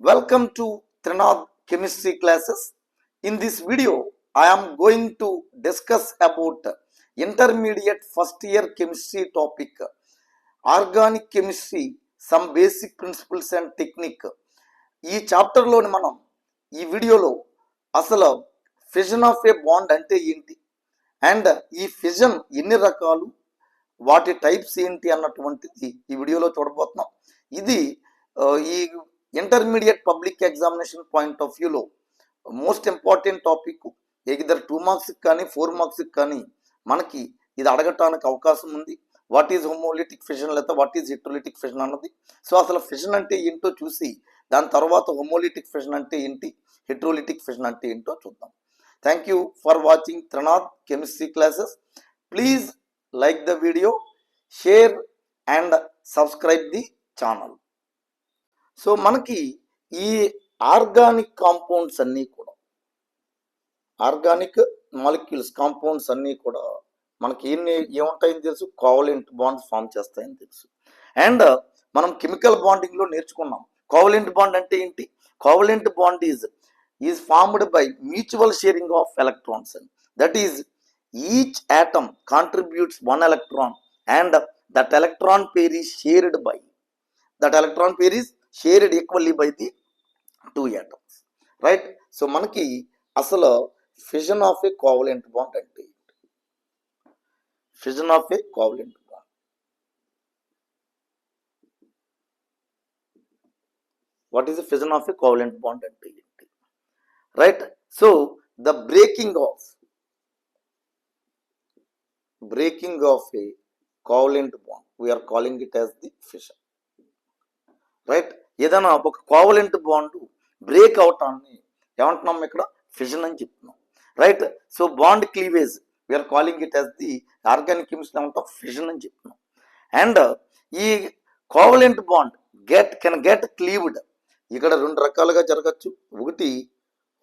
Welcome to Trinad chemistry classes. In this video, I am going to discuss about intermediate first year chemistry topic, organic chemistry, some basic principles and technique. ఈ చాప్టర్లోని మనం ఈ వీడియోలో అసలు fission of a bond అంటే ఏంటి and ఈ fission ఎన్ని రకాలు వాటి టైప్స్ ఏంటి అన్నటువంటిది ఈ వీడియోలో చూడబోతున్నాం ఇది ఆ, ఈ intermediate public examination point of వ్యూలో most important topic either two మార్క్స్కి కానీ ఫోర్ మార్క్స్కి కానీ మనకి ఇది అడగటానికి అవకాశం ఉంది. వాట్ ఈజ్ హోమోలిటిక్ ఫిషన్ లేదా వాట్ ఈజ్ హిట్రోలిటిక్ ఫిషన్ అన్నది. సో అసలు ఫిషన్ అంటే ఏంటో చూసి దాని తర్వాత హోమోలిటిక్ ఫిషన్ అంటే ఏంటి హిట్రోలిటిక్ ఫిషన్ అంటే ఏంటో చూద్దాం. Thank you for watching Trinath chemistry classes please like the video share and subscribe the channel so మనకి ఈ ఆర్గానిక్ కాంపౌండ్స్ అన్నీ కూడా ఆర్గానిక్ మాలిక్యూల్స్ కాంపౌండ్స్ అన్నీ కూడా మనకి ఎన్ని ఏముంటాయని తెలుసు? కోవలెంట్ బాండ్స్ ఫామ్ చేస్తాయని తెలుసు. అండ్ మనం కెమికల్ బాండింగ్లో నేర్చుకున్నాం. కోవలెంట్ బాండ్ అంటే ఏంటి? Covalent bond is is formed by mutual sharing of electrons. And that is each atom contributes one electron and that electron pair is shared by that electron pair is shared equally by the two atoms right so మనకి అసలు fission of a covalent bond అంటే fission of a covalent bond what is fission of a covalent bond అంటే ఏంటి right so the breaking of breaking of a covalent bond we are calling it as the fission right ఏదైనా ఒక covalent bond break అవటాన్ని ఏమంటున్నాం ఇక్కడ? Fission అని చెప్తున్నాం. Right so bond cleavage we are calling it as the organic chemistry ఏమంటాం fission అని చెప్తున్నాం. అండ్ ఈ covalent bond get can get cleaved ఇక్కడ రెండు రకాలుగా జరగచ్చు. ఒకటి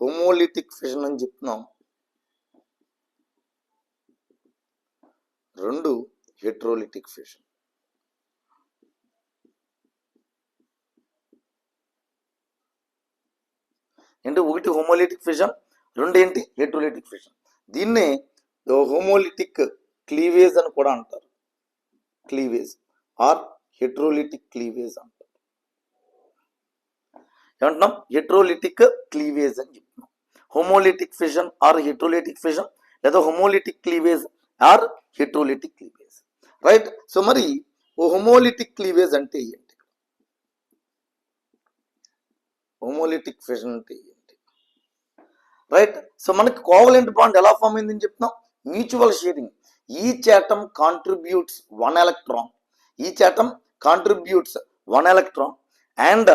హోమోలిటిక్ ఫిజన్ అని చెప్తున్నాం. రెండు హెట్రోలిటిక్ ఫిజన్ అంటే ఒకటి హోమోలిటిక్ ఫిషన్ రెండు ఏంటి? హెట్రోలిటిక్ ఫిషన్ దీన్నే హోమోలిటిక్ క్లీవేజ్ అని కూడా అంటారు. క్లీవేజ్. ఆర్ హెట్రోలిటిక్ క్లీవేజ్ అంటారు. ఏమంటున్నాం? హెట్రోలిటిక్ క్లీవేజ్ అని చెప్తున్నాం. Homolytic fission or heterolytic fission లేదా homolytic cleavage or heterolytic cleavage. Right? So మరి హోమోలిటిక్ క్లీవేజ్ అంటే ఏంటి? హోమోలిటిక్ ఫిషన్ అంటే ఏంటి? రైట్ సో మనకి కోవలెంట్ బాండ్ ఎలా ఫామ్ అయిందని చెప్తున్నాం? Mutual sharing each atom contributes one electron each atom contributes one electron and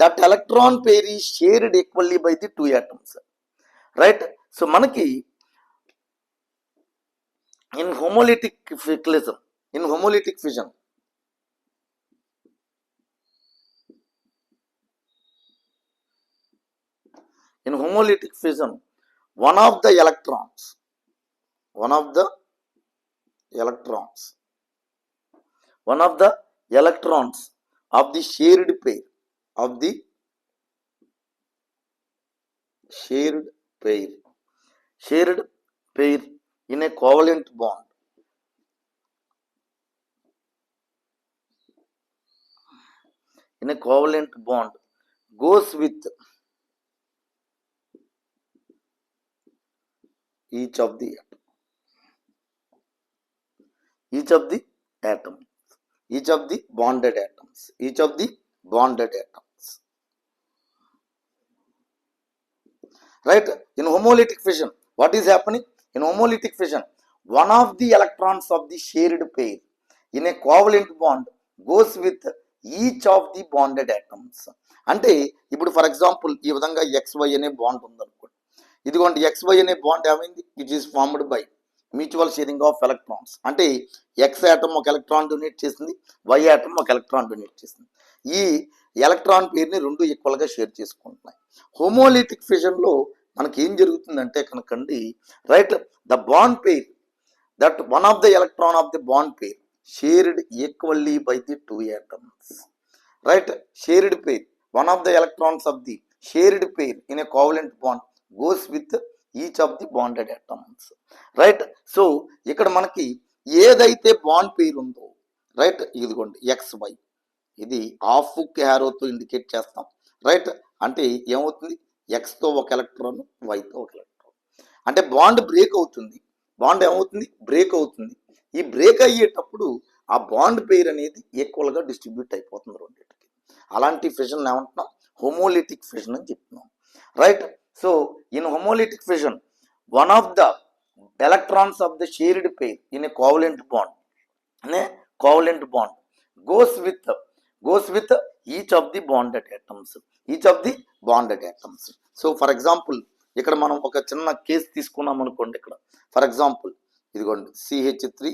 that electron pair is shared equally by the two atoms. Right so మనకి in homolytic ఫిక్లిజం in homolytic fission in homolytic fission one of the electrons one of the electrons one of the electrons of the shared pair of the shared pair shared pair in a covalent bond in a covalent bond goes with each of the atom each of the atoms each of the bonded atoms each of the bonded atoms right in homolytic fission what is happening in homolytic fission one of the electrons of the shared pair in a covalent bond goes with each of the bonded atoms అంటే ఇప్పుడు for example ఈ విధంగా X Y అనే bond ఉందనుకోండి ఇదిగోండి X Y అనే bond ఏమైంది? It is formed by mutual sharing of electrons అంటే ఎక్స్ ఆటమ్ ఒక ఎలక్ట్రాన్ డొనేట్ చేసింది వై ఆటమ్ ఒక ఎలక్ట్రాన్ డొనేట్ చేసింది. ఈ ఎలక్ట్రాన్ పేరుని రెండు ఈక్వల్గా షేర్ చేసుకుంటున్నాయి. హోమోలిటిక్ ఫిజన్లో మనకి ఏం జరుగుతుందంటే కనుకండి right the bond pair that one of the electron of the bond pair shared equally by the two atoms right shared pair one of the electrons of the shared pair in a covalent bond goes with each of the bonded atoms right so ఇక్కడ మనకి ఏదైతే bond pair ఉందో right ఇదిగోండి X Y ఇది half క్యారోతో indicate చేస్తాం right అంటే ఏమవుతుంది? ఎక్స్తో ఒక ఎలక్ట్రాన్ వైతో ఒక ఎలక్ట్రాన్ అంటే బాండ్ బ్రేక్ అవుతుంది. బాండ్ ఏమవుతుంది? బ్రేక్ అవుతుంది. ఈ బ్రేక్ అయ్యేటప్పుడు ఆ బాండ్ పేర్ అనేది ఈక్వల్గా డిస్ట్రిబ్యూట్ అయిపోతుంది రెండింటికి. అలాంటి ఫిజన్ ఏమంటున్నాం? హోమోలిటిక్ ఫిజన్ అని చెప్తున్నాం right so in homolytic fission one of the electrons of the shared pair in a covalent bond covalent bond goes with goes with each of the bonded items each of the bonded items so for example ఇక్కడ మనం ఒక చిన్న case తీసుకున్నాం అనుకోండి ఇక్కడ. For example ఇదిగోండి CH three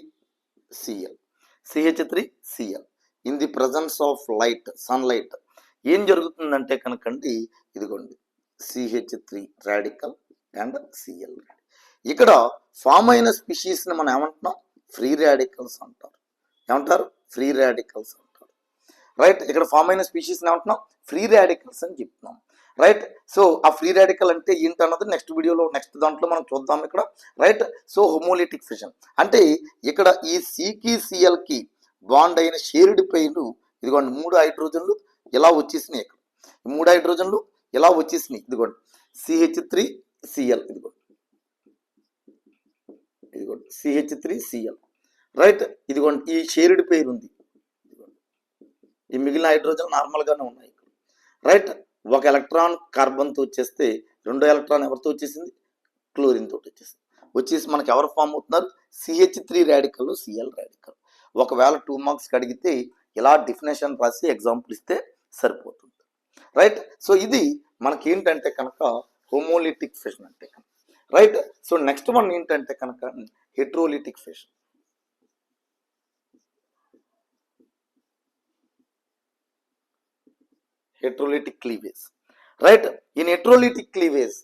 CL CH three CL in the presence of light sunlight ఏం జరుగుతుందంటే కనుకండి ఇదిగోండి CH three radical and CL ఇక్కడ ఫామ్ అయిన స్పీషీస్ని మనం ఏమంటున్నాం? ఫ్రీ రాడికల్స్ అంటారు. ఏమంటారు? ఫ్రీ రాడికల్స్ అంటారు. రైట్ ఇక్కడ ఫామ్ అయిన స్పీషీస్ని ఏమంటున్నాం? ఫ్రీ రాడికల్స్ అని చెప్తున్నాం. రైట్ సో ఆ ఫ్రీ రాడికల్ అంటే ఏంటన్నది నెక్స్ట్ వీడియోలో నెక్స్ట్ దాంట్లో మనం చూద్దాం ఇక్కడ. రైట్ సో హోమోలిటిక్ ఫిషన్ అంటే ఇక్కడ ఈ సికి సిఎల్కి బాండ్ అయిన షేర్డ్ పెయిన్ ఇదిగోండి మూడు హైడ్రోజన్లు ఇలా వచ్చేసినాయి ఇక్కడ. మూడు హైడ్రోజన్లు ఇలా వచ్చేసినాయి? ఇదిగోండి. సిహెచ్ త్రీ సిఎల్ ఇదిగోండి. ఇదిగోండి. CH three CL right. ఇదిగోండి. ఈ షేర్డ్ పేరు ఉంది ఈ మిగిలిన హైడ్రోజన్ నార్మల్గానే ఉన్నాయి. రైట్. ఒక ఎలక్ట్రాన్ కార్బన్తో వచ్చేస్తే రెండో ఎలక్ట్రాన్ ఎవరితో వచ్చేసింది? క్లోరిన్ తోటి వచ్చేసింది. వచ్చేసి మనకి ఎవరు ఫామ్ అవుతున్నారు? CH three radical CL radical. ఒకవేళ టూ మార్క్స్కి అడిగితే ఇలా డిఫినేషన్ రాసి ఎగ్జాంపుల్ ఇస్తే సరిపోతుంది. రైట్ సో ఇది మనకి ఏంటంటే కనుక హోమోలిటిక్ ఫ్యాషన్ అంటే. రైట్ సో నెక్స్ట్ వన్ ఏంటంటే కనుక heterolytic fission heterolytic cleavage right in heterolytic cleavage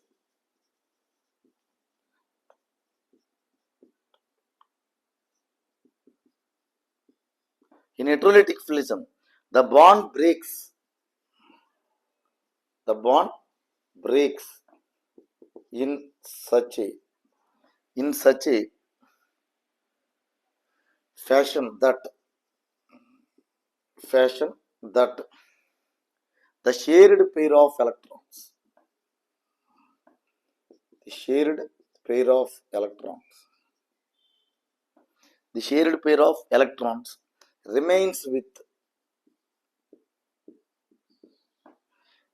in heterolytic fission the bond breaks the bond breaks in such a in such a fashion that fashion that the shared pair of electrons the shared pair of electrons the shared pair of electrons remains with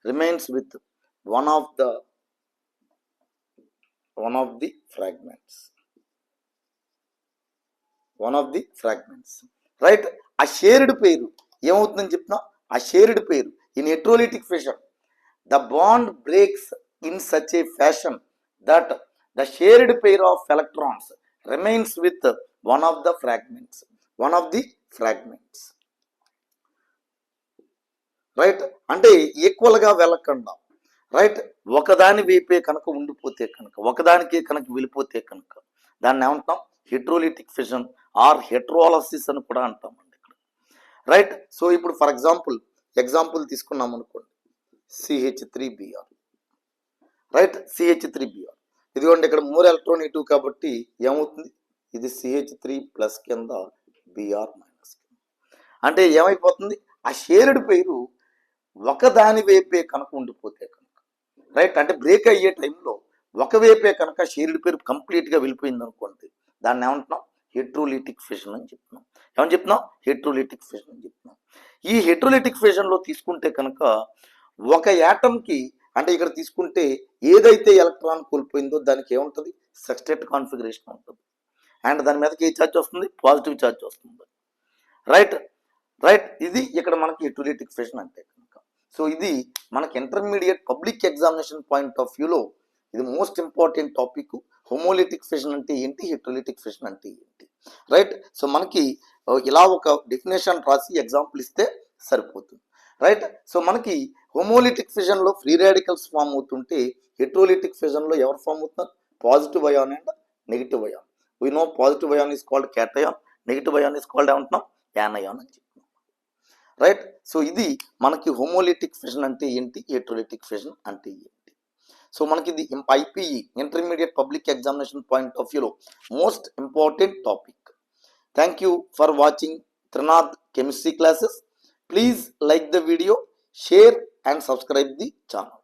remains with one of the one of the fragments. One of the fragments right ఆ shared pair. ఏమవుతుందని చెప్తున్నా ఆ shared pair. In heterolytic fission the bond breaks in such a fashion that the shared pair of electrons remains with one of the fragments one of the fragments right? అంటే ఈక్వల్గా వెళ్ళకుండా. Right? ఒకదాని వైపే కనుక ఉండిపోతే కనుక ఒకదానికే కనుక వెళ్ళిపోతే కనుక దాన్ని ఏమంటాం? హెట్రోలిటిక్ ఫిషన్ ఆర్ హెట్రోలసిస్ అని కూడా అంటామండి ఇక్కడ. రైట్? సో ఇప్పుడు ఫర్ ఎగ్జాంపుల్ ఎగ్జాంపుల్ తీసుకున్నాం అనుకోండి. CH three BR right? CH three BR ఇదిగోండి ఇక్కడ మూడు ఎలక్ట్రాన్ ఇటు కాబట్టి ఏమవుతుంది? ఇది సిహెచ్ త్రీ ప్లస్ కింద బిఆర్ మైనస్ కింద. అంటే ఏమైపోతుంది? ఆ షేర్డ్ పేరు ఒకదాని వైపే కనుక ఉండిపోతే కనుక రైట్ అంటే బ్రేక్ అయ్యే టైంలో ఒకవైపే కనుక షేర్డ్ పేరు కంప్లీట్గా వెళ్ళిపోయింది అనుకోండి దాన్ని ఏమంటున్నాం? హెట్రోలిటిక్ ఫిషన్ అని చెప్తున్నాం. ఏమని చెప్తున్నాం? హెట్రోలిటిక్ ఫిషన్ అని చెప్తున్నాం. ఈ హెట్రోలిటిక్ ఫిషన్లో తీసుకుంటే కనుక ఒక యాటంకి అంటే ఇక్కడ తీసుకుంటే ఏదైతే ఎలక్ట్రాన్ కోల్పోయిందో దానికి ఏముంటుంది? సబ్స్టేట్ కాన్ఫిగరేషన్ ఉంటుంది. అండ్ దాని మీదకి ఏ ఛార్జ్ వస్తుంది? పాజిటివ్ ఛార్జ్ వస్తుంది. రైట్ రైట్ ఇది ఇక్కడ మనకి హెట్రోలిటిక్ ఫిషన్ అంటే. సో ఇది మనకి intermediate public examination point of వ్యూలో ఇది most important topic homolytic fission అంటే ఏంటి? హెట్రోలిటిక్ ఫిషన్ అంటే ఏంటి? రైట్ సో మనకి uh, ఇలా ఒక డెఫినేషన్ రాసి ఎగ్జాంపుల్ ఇస్తే సరిపోతుంది. రైట్ సో మనకి హోమోలిటిక్ ఫిజన్లో ఫ్రీ రాడికల్స్ ఫామ్ అవుతుంటే హెట్రోలిటిక్ ఫిజన్లో ఎవరు ఫామ్ అవుతున్నారు? Positive ion and negative ion we know positive ion is called cation negative ion is called ఏమంటున్నాం? యానయాన్ అని చెప్పి. రైట్? సో ఇది మనకి హోమోలిటిక్ ఫిషన్ అంటే ఏంటి? ఏట్రోలిటిక్ ఫిషన్ అంటే ఏంటి? సో మనకి ఇది IPE intermediate public examination point of వ్యూలో most important topic. Thank you for watching Trinath chemistry classes. Please like the video share and subscribe the channel.